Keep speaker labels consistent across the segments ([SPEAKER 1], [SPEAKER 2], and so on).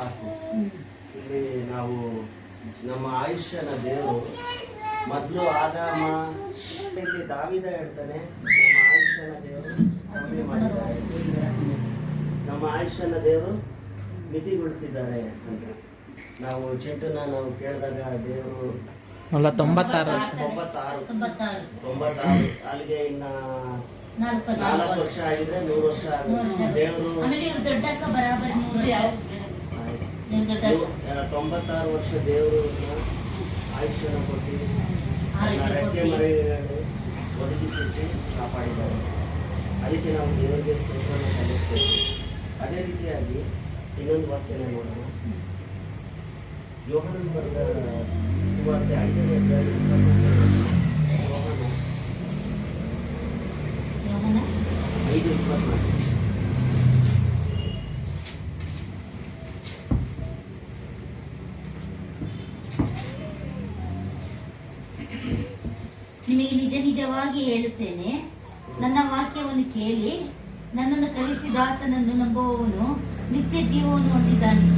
[SPEAKER 1] ಸಾಕು. ಇಲ್ಲಿ ನಾವು ನಮ್ಮ ಆಯುಷ್ಯನ ದೇವರು ಮೊದಲು ಆದಾಮ ಇಲ್ಲಿ ದಾವಿದ ಹೇಳ್ತಾನೆ ನಮ್ಮ ಆಯುಷ್ಯನ ದೇವರು ಕಮ್ಮಿ ಮಾಡಿದ್ದಾರೆ. ನಮ್ಮ ಆಯುಷ್ಯನ ದೇವರು ಮಿತಿಗೊಳಿಸಿದ್ದಾರೆ ಅಂತ. ನಾವು ಚೆಟ್ಟನ್ನ ನಾವು ಕೇಳಿದಾಗ ದೇವರು
[SPEAKER 2] ಅಲ್ಲ ತೊಂಬತ್ತಾರು
[SPEAKER 1] ತೊಂಬತ್ತಾರು.
[SPEAKER 3] ತೊಂಬತ್ತಾರು.
[SPEAKER 1] ಅಲ್ಲಿಗೆ ಇನ್ನ
[SPEAKER 3] ನಾಲ್ಕು ವರ್ಷ
[SPEAKER 1] ಆಗಿದ್ರೆ ನೂರು ವರ್ಷ ಆಗುತ್ತೆ.
[SPEAKER 3] ವರ್ಷ.
[SPEAKER 1] ದೇವರು ತೊಂಬತ್ತಾರು ವರ್ಷ ದೇವರು ಆಯುಷ್ಯನ ಕೊಟ್ಟು ರೆಕ್ಕೆ. ಮರಿಗಳು ಒದಗಿಸಿಟ್ಟು ಕಾಪಾಡಿದ್ದಾರೆ. ಅದಕ್ಕೆ ನಾವು ದೇವರಿಗೆ ಸ್ತೋತ್ರವನ್ನು ಸಲ್ಲಿಸ್ತೇವೆ ಅದೇ ರೀತಿಯಾಗಿ ಇನ್ನೊಂದು ವಾಕ್ಯನ ನೋಡೋಣ. ಯೋಹನ ಬರೆದ ಸುವಾರ್ತೆ ಐದನೇ ಅಧ್ಯಾಯ ಯೋಹನ ಐದು ಇಪ್ಪತ್ನಾಲ್ಕು.
[SPEAKER 3] ನಿಮಗೆ ನಿಜ ನಿಜವಾಗಿ ಹೇಳುತ್ತೇನೆ. ನನ್ನ ವಾಕ್ಯವನ್ನು ಕೇಳಿ, ನನ್ನನ್ನು ಕಲಿಸಿದಾತನನ್ನು ನಂಬುವವನು ನಿತ್ಯ ಜೀವವನ್ನು ಹೊಂದಿದ್ದಾನೆ.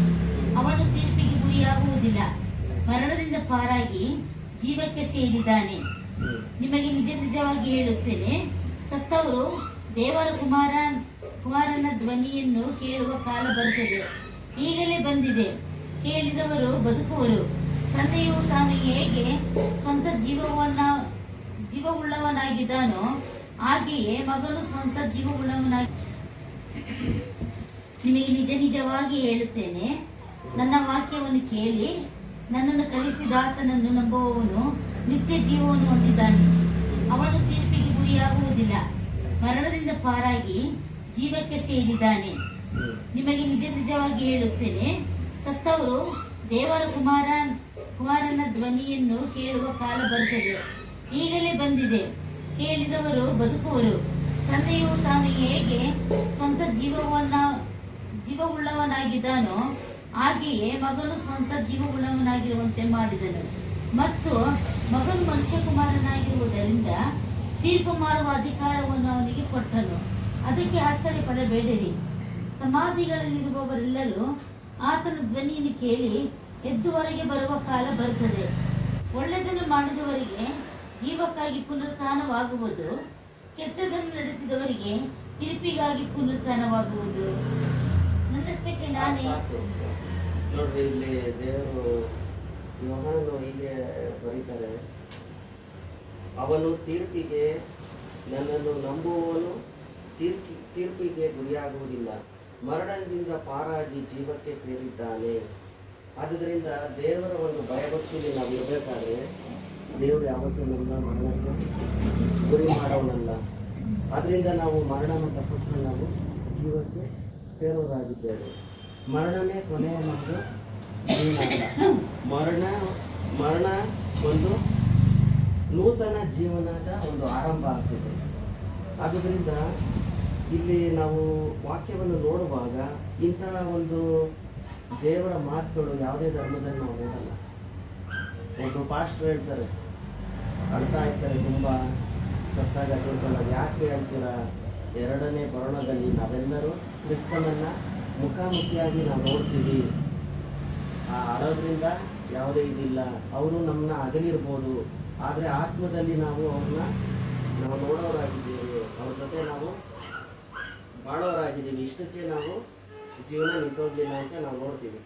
[SPEAKER 3] ಅವನು ತೀರ್ಪಿಗೆ ಗುರಿಯಾಗುವುದಿಲ್ಲ. ಮರಣದಿಂದ ಪಾರಾಗಿ ಜೀವಕ್ಕೆ ಸೇರಿದ್ದಾನೆ. ನಿಮಗೆ ನಿಜ ನಿಜವಾಗಿ ಹೇಳುತ್ತೇನೆ, ಸತ್ತವರು ದೇವರ ಕುಮಾರ, ಕುಮಾರನ ಧ್ವನಿಯನ್ನು ಕೇಳುವ ಕಾಲ ಬರುತ್ತದೆ ಈಗಲೇ ಬಂದಿದೆ. ಕೇಳಿದವರು ಬದುಕುವರು. ತಂದೆಯು ತಾನು ಹೇಗೆ ಸ್ವಂತ ಜೀವವನ್ನ ಜೀವವುಳ್ಳವನಾಗಿದ್ದಾನೋ, ಹಾಗೆಯೇ ಮಗನು ಸ್ವಂತ ಜೀವವುಳ್ಳವನಾಗಿ ನಿಮಗೆ ನಿಜ ನಿಜವಾಗಿ ಹೇಳುತ್ತೇನೆ, ನನ್ನ ವಾಕ್ಯವನ್ನು ಕೇಳಿ ನನ್ನನ್ನು ಕಲಿಸಿದ ಆತನನ್ನು ನಂಬುವವನು ನಿತ್ಯ ಜೀವವನ್ನು ಹೊಂದಿದ್ದಾನೆ. ಅವನು ತೀರ್ಪಿಗೆ ಗುರಿಯಾಗುವುದಿಲ್ಲ. ಮರಣದಿಂದ ಪಾರಾಗಿ ಜೀವಕ್ಕೆ ಸೇರಿದ್ದಾನೆ. ನಿಮಗೆ ನಿಜ ನಿಜವಾಗಿ ಹೇಳುತ್ತೇನೆ, ಸತ್ತವರು ದೇವರ ಕುಮಾರ ಕುಮಾರನ ಧ್ವನಿಯನ್ನು ಕೇಳುವ ಕಾಲ ಬರುತ್ತದೆ. ಈಗಲೇ ಬಂದಿದೆ. ಕೇಳಿದವರು ಬದುಕುವರು. ತಂದೆಯು ತಾನು ಹೇಗೆ ಸ್ವಂತ ಜೀವವನ್ನ, ಜೀವವುಳ್ಳವನಾಗಿದ್ದಾನೋ ಹಾಗೆಯೇ ಮಗನು ಸ್ವಂತ ಜೀವವುಳ್ಳವನಾಗಿರುವಂತೆ ಮಾಡಿದನು. ಮತ್ತು ಮಗನು ಮನುಷ್ಯ ಕುಮಾರನಾಗಿರುವುದರಿಂದ ತೀರ್ಪು ಮಾಡುವ ಅಧಿಕಾರವನ್ನು ಅವನಿಗೆ ಕೊಟ್ಟನು. ಅದಕ್ಕೆ ಆಶ್ಚರ್ಯ ಪಡಬೇಡಿರಿ ಸಮಾಧಿಗಳಲ್ಲಿರುವವರೆಲ್ಲರೂ ಆತನ ಧ್ವನಿಯನ್ನು ಕೇಳಿ ಎದ್ದುವರೆಗೆ ಬರುವ ಕಾಲ ಬರುತ್ತದೆ. ಒಳ್ಳೆಯದನ್ನು ಮಾಡಿದವರಿಗೆ ಜೀವಕ್ಕಾಗಿ ಪುನರುತ್ಥಾನವಾಗುವುದು ಕೆಟ್ಟದನ್ನು ನಡೆಸಿದವರಿಗೆ ತೀರ್ಪಿಗಾಗಿ ಪುನರುತ್ಥಾನವಾಗುವುದು. ನನ್ನಷ್ಟಕ್ಕೆ ನಾನೇ.
[SPEAKER 1] ನೋಡ್ರಿ ಇಲ್ಲಿ ದೇವರು ಯೋಹಾನನು ಹೀಗೆ ಬರೀತಾರೆ. ಅವನು ತೀರ್ಪಿಗೆ ನನ್ನನ್ನು ನಂಬುವವನು ತೀರ್ಪಿ ತೀರ್ಪಿಗೆ ಗುರಿಯಾಗುವುದಿಲ್ಲ. ಮರಣದಿಂದ ಪಾರಾಗಿ ಜೀವಕ್ಕೆ ಸೇರಿದ್ದಾನೆ. ಆದ್ದರಿಂದ ದೇವರ ಒಂದು ಭಯಭಕ್ತಿಯಲ್ಲಿ ನಾವು ಇರಬೇಕಾದ್ರೆ ದೇವರು ಯಾವತ್ತೂ ನಮ್ಮ ಮರಣಕ್ಕೆ ಗುರಿ ಮಾಡೋನಲ್ಲ. ಆದ್ರಿಂದ ನಾವು ಮರಣವನ್ನು ತಪ್ಪಿಸ್ಕೊಂಡು ನಾವು ಜೀವಕ್ಕೆ ಸೇರೋರಾಗಿದ್ದೇವೆ. ಮರಣನೇ ಕೊನೆಯ ಮತ್ತು ಮರಣ ಮರಣ ಒಂದು ನೂತನ ಜೀವನದ ಒಂದು ಆರಂಭ ಆಗ್ತದೆ. ಆದ್ದರಿಂದ ಇಲ್ಲಿ ನಾವು ವಾಕ್ಯವನ್ನು ನೋಡುವಾಗ ಇಂತಹ ಒಂದು ದೇವರ ಮಾತುಗಳು ಯಾವುದೇ ಧರ್ಮದಲ್ಲಿ ನಾವು ನೋಡಲ್ಲ ಒಬ್ಬರು ಪಾಸ್ಟರ್ ಹೇಳ್ತಾರೆ ಅಳ್ತಾ ಇರ್ತಾರೆ ತುಂಬ ಸತ್ತಾಗ ತಿಳ್ಕೊಳ್ಳ ಯಾಕೆ ಹೇಳ್ತೀರಾ ಎರಡನೇ ಬರಣದಲ್ಲಿ ನಾವೆಲ್ಲರೂ ಕ್ರಿಸ್ತನನ್ನು ಮುಖಾಮುಖಿಯಾಗಿ ನಾವು ನೋಡ್ತೀವಿ. ಆ ಅಳೋದ್ರಿಂದ ಯಾವುದೇ ಇದಿಲ್ಲ. ಅವರು ನಮ್ಮನ್ನ ಅಗಲಿರ್ಬೋದು. ಆದರೆ ಆತ್ಮದಲ್ಲಿ ನಾವು ಅವ್ರನ್ನ ನಾವು ನೋಡೋರಾಗಿದ್ದೀವಿ. ಅವ್ರ ಜೊತೆ ನಾವು ಬಾಳೋರಾಗಿದ್ದೀವಿ. ಇಷ್ಟಕ್ಕೆ ನಾವು ಜೀವನ ನಿಂತೋಗ್ಲಿಲ್ಲ ಅಂತ ನಾವು ನೋಡ್ತೀವಿ.